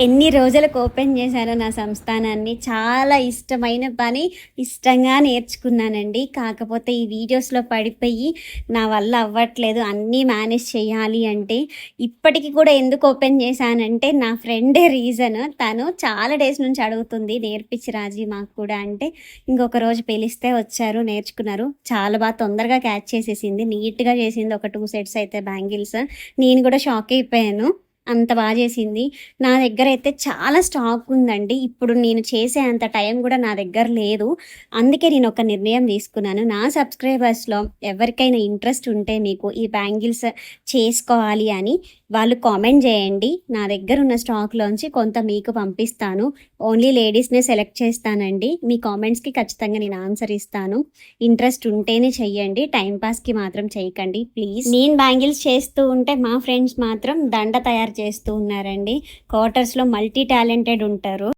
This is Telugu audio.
ఎన్ని రోజులకు ఓపెన్ చేశానో నా సంస్థానాన్ని చాలా ఇష్టమైన పని ఇష్టంగా నేర్చుకున్నానండి. కాకపోతే ఈ వీడియోస్లో పడిపోయి నా వల్ల అవ్వట్లేదు అన్నీ మేనేజ్ చేయాలి అంటే ఇప్పటికి కూడా ఎందుకు ఓపెన్ చేశానంటే నా ఫ్రెండే రీజన్. తను చాలా డేస్ నుంచి అడుగుతుంది నేర్పించి రాజీ మాకు కూడా అంటే ఇంకొక రోజు పిలిస్తే వచ్చారు నేర్చుకున్నారు. చాలా బాగా తొందరగా క్యాచ్ చేసేసింది. నీట్గా చేసింది ఒక టూ సెట్స్ అయితే బ్యాంగిల్స్. నేను కూడా షాక్ అయిపోయాను. అంత బాగా చేసింది. నా దగ్గర అయితే చాలా స్టాక్ ఉందండి. ఇప్పుడు నేను చేసే అంత టైం కూడా నా దగ్గర లేదు. అందుకే నేను ఒక నిర్ణయం తీసుకున్నాను. నా సబ్స్క్రైబర్స్లో ఎవరికైనా ఇంట్రెస్ట్ ఉంటే మీకు ఈ బ్యాంగిల్స్ చేసుకోవాలి అని వాళ్ళు కామెంట్ చేయండి. నా దగ్గర ఉన్న స్టాక్లోంచి కొంత మీకు పంపిస్తాను. ఓన్లీ లేడీస్నే సెలెక్ట్ చేస్తానండి. మీ కామెంట్స్కి ఖచ్చితంగా నేను ఆన్సర్ ఇస్తాను. ఇంట్రెస్ట్ ఉంటేనే చెయ్యండి. టైంపాస్కి మాత్రం చేయకండి. ప్లీజ్. నేను బ్యాంగిల్స్ చేస్తూ ఉంటే మా ఫ్రెండ్స్ మాత్రం దండ తయారు చేస్తూ ఉన్నారండి. క్వార్టర్స్లో మల్టీ టాలెంటెడ్ ఉంటారు.